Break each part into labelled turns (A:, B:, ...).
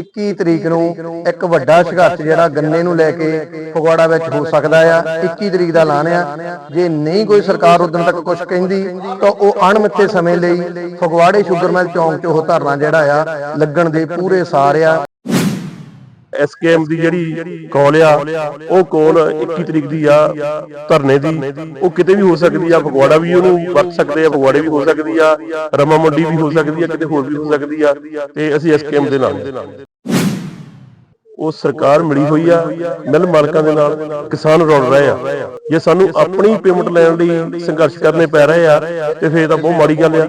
A: 21 ਤਰੀਕ ਨੂੰ ਇੱਕ ਵੱਡਾ ਸੰਘਰਸ਼ ਜਿਹੜਾ ਗੰਨੇ ਨੂੰ ਲੈ ਕੇ ਫਗਵਾੜਾ ਵਿੱਚ ਹੋ ਸਕਦਾ ਆ। 21 ਤਰੀਕ ਦਾ ਐਲਾਨ ਆ। ਜੇ ਨਹੀਂ ਕੋਈ ਸਰਕਾਰ ਉਦੋਂ ਤੱਕ ਕੁਝ ਕਹਿੰਦੀ ਤਾਂ ਉਹ ਅਣਮਿੱਥੇ ਸਮੇਂ ਲਈ ਫਗਵਾੜੇ ਸ਼ੂਗਰ ਮਿਲ ਚੌਂਕ 'ਚ ਉਹ ਧਰਨਾ ਜਿਹੜਾ ਆ ਲੱਗਣ ਦੇ ਪੂਰੇ ਸਾਰ ਆ।
B: ਐਸਕੇਐਮ ਦੀ ਜਿਹੜੀ ਕਾਲ ਆ, ਉਹ ਕਾਲ 21 ਤਰੀਕ ਦੀ ਆ, ਧਰਨੇ ਦੀ। ਉਹ ਕਿਤੇ ਵੀ ਹੋ ਸਕਦੀ ਆ, ਫਗਵਾੜਾ ਵੀ ਉਹਨੂੰ ਵਰਤ ਸਕਦੇ ਆ, ਫਗਵਾੜੇ ਵੀ ਹੋ ਸਕਦੀ ਆ, ਰਮਾ ਮੰਡੀ ਵੀ ਹੋ ਸਕਦੀ ਆ, ਕਿਤੇ ਹੋਰ ਵੀ ਹੋ ਸਕਦੀ ਆ, ਤੇ ਅਸੀਂ ਐਸਕੇਐਮ ਦੇ ਨਾਲ ਉਹ ਸਰਕਾਰ ਮਿਲੀ ਹੋਈ ਆ, ਮਿਲ ਮਾਲਕਾਂ ਦੇ ਨਾਲ, ਕਿਸਾਨ ਰੋੜ ਰਹੇ ਆ। ਜੇ ਸਾਨੂੰ ਆਪਣੀ ਪੇਮੈਂਟ ਲੈਣ ਲਈ ਸੰਘਰਸ਼ ਕਰਨੇ ਪੈ ਰਹੇ ਆ, ਤੇ ਫੇਰ ਤਾਂ ਬਹੁਤ ਮਾੜੀ ਗੱਲ ਆ।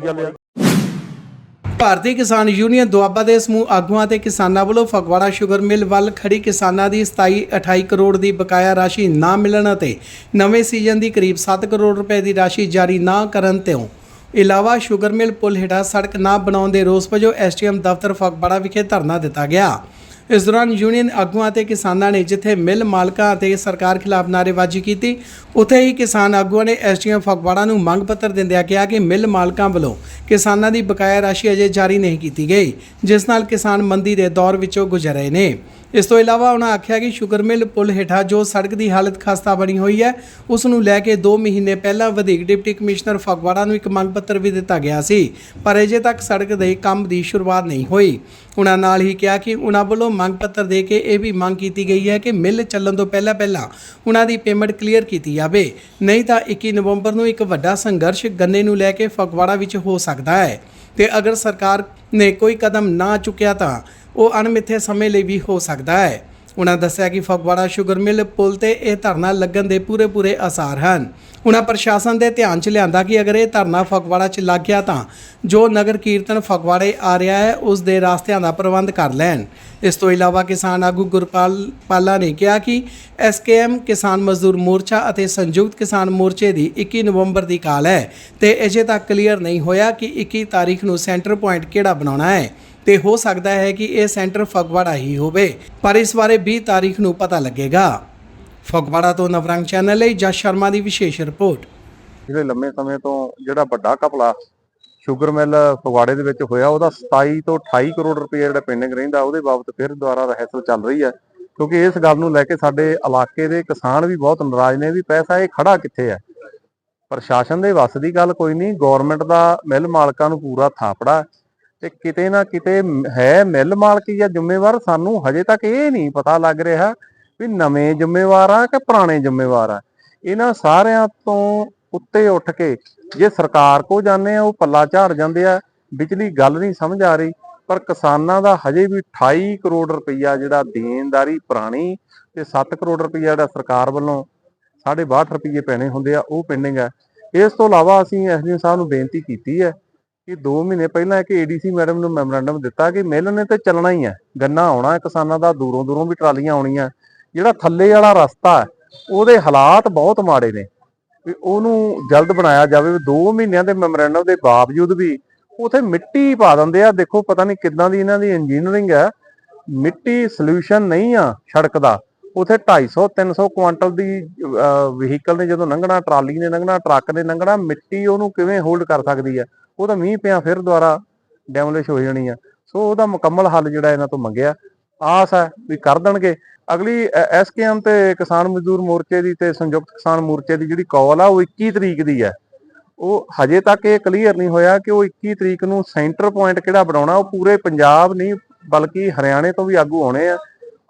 C: ਭਾਰਤੀ ਕਿਸਾਨ ਯੂਨੀਅਨ ਦੁਆਬਾ ਦੇ ਸਮੂਹ ਆਗੂਆਂ ਤੇ ਕਿਸਾਨਾਂ ਵੱਲੋਂ ਫਗਵਾੜਾ ਸ਼ੂਗਰ ਮਿਲ ਵੱਲ ਖੜੀ ਕਿਸਾਨਾਂ ਦੀ 27 28 ਕਰੋੜ ਦੀ ਬਕਾਇਆ ਰਾਸ਼ੀ ਨਾ ਮਿਲਣ ਅਤੇ ਨਵੇਂ ਸੀਜ਼ਨ ਦੀ ਕਰੀਬ 7 ਕਰੋੜ ਰੁਪਏ ਦੀ ਰਾਸ਼ੀ ਜਾਰੀ ਨਾ ਕਰਨ ਤੋਂ ਇਲਾਵਾ ਸ਼ੂਗਰ ਮਿਲ ਪੁਲ ਹੇਠਾਂ ਸੜਕ ਨਾ ਬਣਾਉਣ ਦੇ ਰੋਸ ਵਜੋਂ ਐਸਟੀਐਮ ਦਫ਼ਤਰ ਫਗਵਾੜਾ ਵਿਖੇ ਧਰਨਾ ਦਿੱਤਾ ਗਿਆ। ਇਸ ਦੌਰਾਨ ਯੂਨੀਅਨ ਆਗੂਆਂ ਅਤੇ ਕਿਸਾਨਾਂ ਨੇ ਜਿੱਥੇ ਮਿਲ ਮਾਲਕਾਂ ਅਤੇ ਸਰਕਾਰ ਖਿਲਾਫ ਨਾਅਰੇਬਾਜ਼ੀ ਕੀਤੀ, ਉੱਥੇ ਹੀ ਕਿਸਾਨ ਆਗੂਆਂ ਨੇ ਐਸਟੀਐਮ ਫਗਵਾੜਾ ਨੂੰ ਮੰਗ ਪੱਤਰ ਦਿੰਦਿਆਂ ਕਿਹਾ ਕਿ ਮਿਲ ਮਾਲਕਾਂ ਵੱਲੋਂ ਕਿਸਾਨਾਂ ਦੀ ਬਕਾਇਆ ਰਾਸ਼ੀ ਅਜੇ ਜਾਰੀ ਨਹੀਂ ਕੀਤੀ ਗਈ, ਜਿਸ ਨਾਲ ਕਿਸਾਨ ਮੰਦੀ ਦੇ ਦੌਰ ਵਿੱਚੋਂ ਗੁਜ਼ਰ ਰਹੇ ਨੇ। ਇਸ ਤੋਂ ਇਲਾਵਾ ਉਹਨਾਂ ਆਖਿਆ ਕਿ ਸ਼ੁਗਰਮਿਲ ਪੁਲ ਹੇਠਾਂ ਜੋ ਸੜਕ ਦੀ ਹਾਲਤ ਖਸਤਾ ਬਣੀ ਹੋਈ ਹੈ, ਉਸ ਨੂੰ ਲੈ ਕੇ 2 ਮਹੀਨੇ ਪਹਿਲਾਂ ਵਧੀਕ ਡਿਪਟੀ ਕਮਿਸ਼ਨਰ ਫਗਵਾੜਾ ਨੂੰ ਇੱਕ ਮੰਗ ਪੱਤਰ ਵੀ ਦਿੱਤਾ ਗਿਆ ਸੀ, ਪਰ ਅਜੇ ਤੱਕ ਸੜਕ ਦੇ ਕੰਮ ਦੀ ਸ਼ੁਰੂਆਤ ਨਹੀਂ ਹੋਈ। ਉਹਨਾਂ ਨਾਲ ਹੀ ਕਿਹਾ ਕਿ ਉਹਨਾਂ ਵੱਲੋਂ ਮੰਗ ਪੱਤਰ ਦੇ ਕੇ ਇਹ ਵੀ ਮੰਗ ਕੀਤੀ ਗਈ ਹੈ ਕਿ ਮਿਲ ਚੱਲਣ ਤੋਂ ਪਹਿਲਾਂ ਪਹਿਲਾਂ ਉਹਨਾਂ ਦੀ ਪੇਮੈਂਟ ਕਲੀਅਰ ਕੀਤੀ ਜਾਵੇ, ਨਹੀਂ ਤਾਂ 21 ਨਵੰਬਰ ਨੂੰ ਇੱਕ ਵੱਡਾ ਸੰਘਰਸ਼ ਗੰਨੇ ਨੂੰ ਲੈ ਕੇ ਫਗਵਾੜਾ ਵਿੱਚ ਹੋ ਸਕਦਾ ਹੈ। ਤੇ ਅਗਰ ਸਰਕਾਰ ਨੇ ਕੋਈ ਕਦਮ ਨਾ ਚੁੱਕਿਆ ਤਾਂ ਉਹ ਅਣਮਿੱਥੇ ਸਮੇਂ ਲਈ ਵੀ ਹੋ ਸਕਦਾ ਹੈ। ਉਹਨਾਂ ਦੱਸਿਆ ਕਿ ਫਗਵਾੜਾ ਸ਼ੂਗਰ ਮਿਲ ਪੁਲ ਤੇ ਇਹ ਧਰਨਾ ਲੱਗਣ ਦੇ ਪੂਰੇ ਪੂਰੇ ਆਸਾਰ ਹਨ। ਉਹਨਾਂ ਪ੍ਰਸ਼ਾਸਨ ਦੇ ਧਿਆਨ 'ਚ ਲਿਆਂਦਾ ਕਿ ਅਗਰ ਇਹ ਧਰਨਾ ਫਗਵਾੜਾ 'ਚ ਲੱਗ ਗਿਆ ਤਾਂ ਜੋ ਨਗਰ ਕੀਰਤਨ ਫਗਵਾੜੇ ਆ ਰਿਹਾ ਹੈ, ਉਸ ਦੇ ਰਸਤਿਆਂ ਦਾ ਪ੍ਰਬੰਧ ਕਰ ਲੈਣ। ਇਸ ਤੋਂ ਇਲਾਵਾ ਕਿਸਾਨ ਆਗੂ ਗੁਰਪਾਲ ਪਾਲਾ ਨੇ ਕਿਹਾ ਕਿ ਐਸਕੇਐਮ ਕਿਸਾਨ ਮਜ਼ਦੂਰ ਮੋਰਚਾ ਅਤੇ ਸੰਯੁਕਤ ਕਿਸਾਨ ਮੋਰਚੇ ਦੀ 21 ਨਵੰਬਰ ਦੀ ਕਾਲ ਹੈ ਤੇ ਅਜੇ ਤੱਕ ਕਲੀਅਰ ਨਹੀਂ ਹੋਇਆ ਕਿ 21 ਤਾਰੀਖ ਨੂੰ ਸੈਂਟਰ ਪੁਆਇੰਟ ਕਿਹੜਾ ਬਣਾਉਣਾ ਹੈ। ਤੇ ਹੋ ਸਕਦਾ ਹੈ ਕਿ ਇਹ ਸੈਂਟਰ ਫਗਵਾੜਾ ਹੀ ਹੋਵੇ, ਪਰ ਇਸ ਬਾਰੇ 20 ਤਾਰੀਖ ਨੂੰ ਪਤਾ ਲੱਗੇਗਾ। ਫਗਵਾੜਾ ਤੋਂ ਨਵਰੰਗ ਚੈਨਲ ਲਈ ਜਸ ਸ਼ਰਮਾ ਦੀ ਵਿਸ਼ੇਸ਼ ਰਿਪੋਰਟ।
D: ਜਿਹੜੇ ਲੰਮੇ ਸਮੇਂ ਤੋਂ ਜਿਹੜਾ ਵੱਡਾ ਘਪਲਾ ਸ਼ੂਗਰ ਮਿਲ ਫਗਵਾੜੇ ਦੇ ਵਿੱਚ ਹੋਇਆ, ਉਹਦਾ 27 ਤੋਂ 28 ਕਰੋੜ ਰੁਪਏ ਜਿਹੜਾ ਪੈਂਡਿੰਗ ਰਹਿੰਦਾ, ਉਹਦੇ ਬਾਬਤ ਫਿਰ ਦੁਆਰਾ ਰਹਿਸਲ ਚੱਲ ਰਹੀ ਹੈ। ਕਿਉਂਕਿ ਇਸ ਗੱਲ ਨੂੰ ਲੈ ਕੇ ਸਾਡੇ ਇਲਾਕੇ ਦੇ ਕਿਸਾਨ ਵੀ ਬਹੁਤ ਨਾਰਾਜ਼ ਨੇ ਵੀ ਪੈਸਾ ਇਹ ਖੜਾ ਕਿੱਥੇ ਹੈ। ਪ੍ਰਸ਼ਾਸਨ ਦੇ ਵੱਸ ਦੀ ਗੱਲ ਕੋਈ ਨਹੀਂ ਗਵਰਨਮੈਂਟ ਦਾ ਮਿਲ ਮਾਲਕਾਂ ਨੂੰ ਪੂਰਾ ਥਾਪੜਾ। ਤੇ ਕਿਤੇ ਨਾ ਕਿਤੇ ਹੈ ਮਿਲ ਮਾਲਕੀ ਜਾਂ ਜ਼ਿੰਮੇਵਾਰ, ਸਾਨੂੰ ਹਜੇ ਤੱਕ ਇਹ ਨਹੀਂ ਪਤਾ ਲੱਗ ਰਿਹਾ ਵੀ ਨਵੇਂ ਜ਼ਿੰਮੇਵਾਰ ਆ ਕਿ ਪੁਰਾਣੇ ਜ਼ਿੰਮੇਵਾਰ ਆ। ਇਹਨਾਂ ਸਾਰਿਆਂ ਤੋਂ ਉੱਤੇ ਉੱਠ ਕੇ ਜੇ ਸਰਕਾਰ ਕੋ ਜਾਂਦੇ ਆ, ਉਹ ਪੱਲਾ ਝਾੜ ਜਾਂਦੇ ਆ ਵਿਚਲੀ ਗੱਲ ਨਹੀਂ ਸਮਝ ਆ ਰਹੀ, ਪਰ ਕਿਸਾਨਾਂ ਦਾ ਹਜੇ ਵੀ 28 ਕਰੋੜ ਰੁਪਈਆ ਜਿਹੜਾ ਦੇਣਦਾਰੀ ਪੁਰਾਣੀ ਤੇ 7 ਕਰੋੜ ਰੁਪਈਆ ਜਿਹੜਾ ਸਰਕਾਰ ਵੱਲੋਂ 62 ਰੁਪਈਏ ਪੈਣੇ ਹੁੰਦੇ ਆ, ਉਹ ਪੈਂਡਿੰਗ ਆ। ਇਸ ਤੋਂ ਇਲਾਵਾ ਅਸੀਂ ਐਸਡੀਐਮ ਸਾਹਿਬ ਨੂੰ ਬੇਨਤੀ ਕੀਤੀ ਹੈ ਕਿ 2 ਮਹੀਨੇ ਪਹਿਲਾਂ ਇੱਕ ਏਡੀਸੀ ਮੈਡਮ ਨੂੰ ਮੈਮੋਰੈਂਡਮ ਦਿੱਤਾ ਕਿ ਮਿਲ ਨੇ ਤੇ ਚੱਲਣਾ ਹੀ ਹੈ ਗੰਨਾ ਆਉਣਾ, ਕਿਸਾਨਾਂ ਦਾ ਦੂਰੋਂ ਦੂਰੋਂ ਵੀ ਟਰਾਲੀਆਂ ਆਉਣੀਆਂ। ਜਿਹੜਾ ਥੱਲੇ ਵਾਲਾ ਰਸਤਾ ਉਹਦੇ ਹਾਲਾਤ ਬਹੁਤ ਮਾੜੇ ਨੇ। ਵੀ ਉਹਨੂੰ ਜਲਦ ਬਣਾਇਆ ਜਾਵੇ 2 ਮਹੀਨਿਆਂ ਦੇ ਮੈਮੋਰੈਂਡਮ ਦੇ ਬਾਵਜੂਦ ਵੀ ਉਥੇ ਮਿੱਟੀ ਪਾ ਦਿੰਦੇ ਆ। ਦੇਖੋ, ਪਤਾ ਨਹੀਂ ਕਿੱਦਾਂ ਦੀ ਇਹਨਾਂ ਦੀ ਇੰਜੀਨੀਅਰਿੰਗ ਹੈ। ਮਿੱਟੀ ਸੋਲੂਸ਼ਨ ਨਹੀਂ ਆ ਸੜਕ ਦਾ। ਉਥੇ 250 300 ਕੁਆਂਟਲ ਦੀ ਵਹੀਕਲ ਨੇ ਜਦੋਂ ਲੰਘਣਾ, ਟਰਾਲੀ ਨੇ ਲੰਘਣਾ, ਟਰੱਕ ਨੇ ਲੰਘਣਾ, ਮਿੱਟੀ ਉਹਨੂੰ ਕਿਵੇਂ ਹੋਲਡ ਕਰ ਸਕਦੀ ਹੈ? ਉਹ ਤਾਂ ਮੀਂਹ ਪਿਆ, ਫਿਰ ਦੁਬਾਰਾ ਡੈਮੋਲਿਸ਼ ਹੋ ਜਾਣੀ ਆ। ਸੋ ਉਹਦਾ ਮੁਕੰਮਲ ਹੱਲ ਜਿਹੜਾ ਇਹਨਾਂ ਤੋਂ ਮੰਗਿਆ। ਆਸ ਹੈ ਵੀ ਕਰ ਦੇਣਗੇ। ਅਗਲੀ ਐਸਕੇਐਮ ਤੇ ਕਿਸਾਨ ਮਜ਼ਦੂਰ ਮੋਰਚੇ ਦੀ ਤੇ ਸੰਯੁਕਤ ਕਿਸਾਨ ਮੋਰਚੇ ਦੀ ਜਿਹੜੀ ਕਾਲ ਆ, ਉਹ 21 ਤਰੀਕ ਦੀ ਹੈ। ਉਹ ਹਜੇ ਤੱਕ ਇਹ ਕਲੀਅਰ ਨਹੀਂ ਹੋਇਆ ਕਿ ਉਹ 21 ਤਰੀਕ ਨੂੰ ਸੈਂਟਰ ਪੁਆਇੰਟ ਕਿਹੜਾ ਬਣਾਉਣਾ। ਉਹ ਪੂਰੇ ਪੰਜਾਬ ਨਹੀਂ, ਬਲਕਿ ਹਰਿਆਣੇ ਤੋਂ ਵੀ ਆਗੂ ਆਉਣੇ ਆ।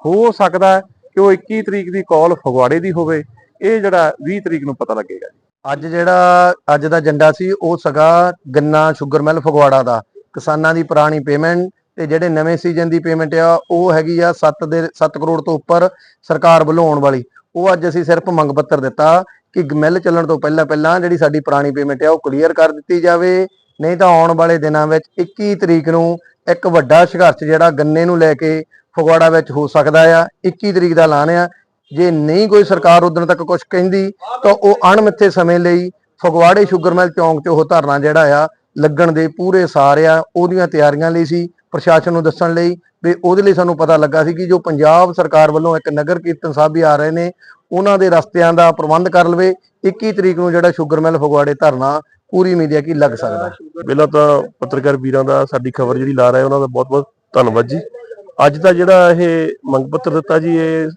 D: ਹੋ ਸਕਦਾ ਕਿ ਉਹ 21 ਤਰੀਕ ਦੀ ਕਾਲ ਫਗਵਾੜੇ ਦੀ ਹੋਵੇ। ਇਹ ਜਿਹੜਾ 20 ਤਰੀਕ ਨੂੰ ਪਤਾ ਲੱਗੇਗਾ
A: ਅੱਜ ਜਿਹੜਾ ਅੱਜ ਦਾ ਏਜੰਡਾ ਸੀ, ਉਹ ਸਗਾ ਗੰਨਾ ਸ਼ੂਗਰ ਮਿਲ ਫਗਵਾੜਾ ਦਾ। ਕਿਸਾਨਾਂ ਦੀ ਪੁਰਾਣੀ ਪੇਮੈਂਟ ਤੇ ਜਿਹੜੇ ਨਵੇਂ ਸੀਜ਼ਨ ਦੀ ਪੇਮੈਂਟ ਆ, ਉਹ ਹੈਗੀ ਆ 7 ਦੇ 7 ਕਰੋੜ ਤੋਂ ਉੱਪਰ ਸਰਕਾਰ ਵੱਲੋਂ ਆਉਣ ਵਾਲੀ। ਉਹ ਅੱਜ ਅਸੀਂ ਸਿਰਫ ਮੰਗ ਪੱਤਰ ਦਿੱਤਾ ਕਿ ਮਿਲ ਚੱਲਣ ਤੋਂ ਪਹਿਲਾਂ ਪਹਿਲਾਂ ਜਿਹੜੀ ਸਾਡੀ ਪੁਰਾਣੀ ਪੇਮੈਂਟ ਆ, ਉਹ ਕਲੀਅਰ ਕਰ ਦਿੱਤੀ ਜਾਵੇ। ਨਹੀਂ ਤਾਂ ਆਉਣ ਵਾਲੇ ਦਿਨਾਂ ਵਿੱਚ 21 ਤਰੀਕ ਨੂੰ ਇੱਕ ਵੱਡਾ ਸੰਘਰਸ਼ ਜਿਹੜਾ ਗੰਨੇ ਨੂੰ ਲੈ ਕੇ ਫਗਵਾੜਾ ਵਿੱਚ ਹੋ ਸਕਦਾ ਆ 21 ਤਰੀਕ ਦਾ ਐਲਾਨ ਆ। ਜੇ ਨਹੀਂ ਕੋਈ ਸਰਕਾਰ ਉਦੋਂ ਤੱਕ ਕੁਝ ਕਹਿੰਦੀ, ਤਾਂ ਉਹ ਅਣਮਿੱਥੇ ਸਮੇਂ ਲਈ ਫਗਵਾੜੇ ਸ਼ੂਗਰ ਮਿਲ ਚੌਂਕ 'ਚ ਉਹ ਧਰਨਾ ਜਿਹੜਾ ਆ, ਲੱਗਣ ਦੇ ਪੂਰੇ ਸਾਰ ਆ, ਉਹਦੀਆਂ ਤਿਆਰੀਆਂ ਲਈ ਸੀ ਪ੍ਰਸ਼ਾਸਨ ਨੂੰ ਦੱਸਣ ਲਈ ਵੀ ਉਹਦੇ ਲਈ ਸਾਨੂੰ ਪਤਾ ਲੱਗਾ ਸੀ ਕਿ ਜੋ ਪੰਜਾਬ ਸਰਕਾਰ ਵੱਲੋਂ ਇੱਕ ਨਗਰ ਕੀਰਤਨ ਸਾਹਿਬ ਵੀ ਆ ਰਹੇ ਨੇ, ਉਹਨਾਂ ਦੇ ਰਸਤਿਆਂ ਦਾ ਪ੍ਰਬੰਧ ਕਰ ਲਵੇ 21 ਤਰੀਕ ਨੂੰ ਜਿਹੜਾ ਸ਼ੂਗਰ ਮਿਲ ਫਗਵਾੜੇ ਧਰਨਾ ਪੂਰੀ ਮੀਡੀਆ ਹੈ ਕਿ ਲੱਗ ਸਕਦਾ।
B: ਪਹਿਲਾਂ ਤਾਂ ਪੱਤਰਕਾਰ ਵੀਰਾਂ ਦਾ ਸਾਡੀ ਖਬਰ ਜਿਹੜੀ ਲਾ ਰਹੇ ਉਹਨਾਂ ਦਾ ਬਹੁਤ ਬਹੁਤ ਧੰਨਵਾਦ ਜੀ। ਅੱਜ ਦਾ ਜਿਹੜਾ ਇਹ ਮੰਗ ਪੱਤਰ ਦਿੱਤਾ ਜੀ, ਇਹ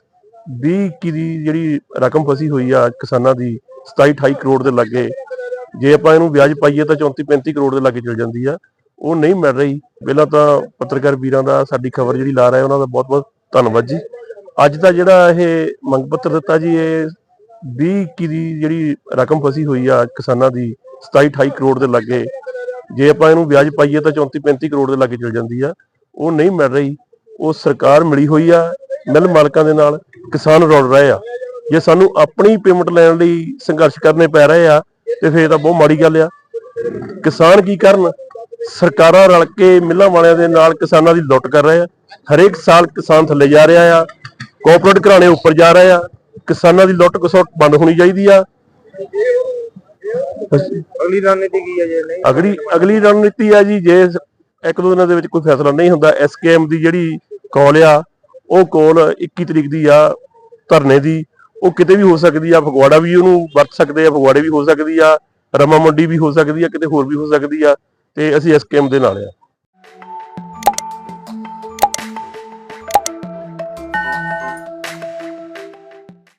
B: 20 21 ਦੀ ਜਿਹੜੀ ਰਕਮ ਫਸੀ ਹੋਈ ਆ ਕਿਸਾਨਾਂ ਦੀ 27 28 ਕਰੋੜ ਦੇ ਲਾਗੇ। ਜੇ ਆਪਾਂ ਇਹਨੂੰ ਵਿਆਜ ਪਾਈਏ ਤਾਂ 34 35 ਕਰੋੜ ਦੇ ਲਾਗੇ ਚਲ ਜਾਂਦੀ ਆ। ਉਹ ਨਹੀਂ ਮਿਲ ਰਹੀ। ਪਹਿਲਾਂ ਤਾਂ ਪੱਤਰਕਾਰ ਵੀਰਾਂ ਦਾ ਸਾਡੀ ਖਬਰ ਜਿਹੜੀ ਲਾ ਰਹੇ ਉਹਨਾਂ ਦਾ ਬਹੁਤ ਬਹੁਤ ਧੰਨਵਾਦ ਜੀ। ਅੱਜ ਦਾ ਜਿਹੜਾ ਇਹ ਮੰਗ ਪੱਤਰ ਦਿੱਤਾ ਜੀ, ਇਹ 20 21 ਦੀ ਜਿਹੜੀ ਰਕਮ ਫਸੀ ਹੋਈ ਆ ਕਿਸਾਨਾਂ ਦੀ 27 28 ਕਰੋੜ ਦੇ ਲਾਗੇ। ਜੇ ਆਪਾਂ ਇਹਨੂੰ ਵਿਆਜ ਪਾਈਏ ਤਾਂ 34 35 ਕਰੋੜ ਦੇ ਲਾਗੇ ਚਲ ਜਾਂਦੀ ਆ। ਉਹ ਨਹੀਂ ਮਿਲ ਰਹੀ। ਉਹ ਸਰਕਾਰ ਮਿਲੀ ਹੋਈ ਆ, ਮਿਲ ਮਾਲਕਾਂ ਦੇ ਨਾਲ। ਕਿਸਾਨ ਰੋੜ ਰਹੇ ਆ। ਜੇ ਸਾਨੂੰ ਆਪਣੀ ਪੇਮੈਂਟ ਲੈਣ ਲਈ ਸੰਘਰਸ਼ ਕਰਨੇ ਪੈ ਰਹੇ ਆ ਤੇ ਫੇਰ ਤਾਂ ਬਹੁਤ ਮਾੜੀ ਗੱਲ ਆ। ਕਿਸਾਨ ਕੀ ਕਰਨ? ਸਰਕਾਰਾਂ ਰਲ ਕੇ ਮਿੱਲਾਂ ਵਾਲਿਆਂ ਦੇ ਨਾਲ ਕਿਸਾਨਾਂ ਦੀ ਲੁੱਟ ਕਰ ਰਹੇ ਆ। ਹਰੇਕ ਸਾਲ ਕਿਸਾਨ ਥੱਲੇ ਜਾ ਰਿਹਾ ਆ ਕੋਆਪਰੇਟ ਘਰਾਣੇ ਉੱਪਰ ਜਾ ਰਹੇ ਆ। ਕਿਸਾਨਾਂ ਦੀ ਲੁੱਟ ਖਸੁੱਟ ਬੰਦ ਹੋਣੀ ਚਾਹੀਦੀ ਆ।
A: ਅਗਲੀ ਰਣਨੀਤੀ ਕੀ ਹੈ ਜੇ ਨਹੀਂ?
B: ਅਗਲੀ ਅਗਲੀ ਰਣਨੀਤੀ ਆ ਜੀ ਜੇ ਇੱਕ ਦੋ ਦਿਨਾਂ ਦੇ ਵਿੱਚ ਕੋਈ ਫੈਸਲਾ ਨਹੀਂ ਹੁੰਦਾ ਐਸਕੇਐਮ ਦੀ ਜਿਹੜੀ ਕਾਲ ਆ ਉਹ ਕਾਲ 21 ਤਰੀਕ ਦੀ ਆ, ਧਰਨੇ ਦੀ, ਉਹ ਕਿਤੇ ਵੀ ਹੋ ਸਕਦੀ ਆ, ਫਗਵਾੜਾ ਵੀ ਉਹਨੂੰ ਵਰਤ ਸਕਦੇ ਆ, ਫਗਵਾੜੇ ਵੀ ਹੋ ਸਕਦੀ ਆ ਰਮਾ ਮੰਡੀ ਵੀ ਹੋ ਸਕਦੀ ਆ, ਕਿਤੇ ਹੋਰ ਵੀ ਹੋ ਸਕਦੀ ਆ, ਤੇ ਅਸੀਂ ਐਸਕੇਐਮ ਦੇ ਨਾਲ ਆ।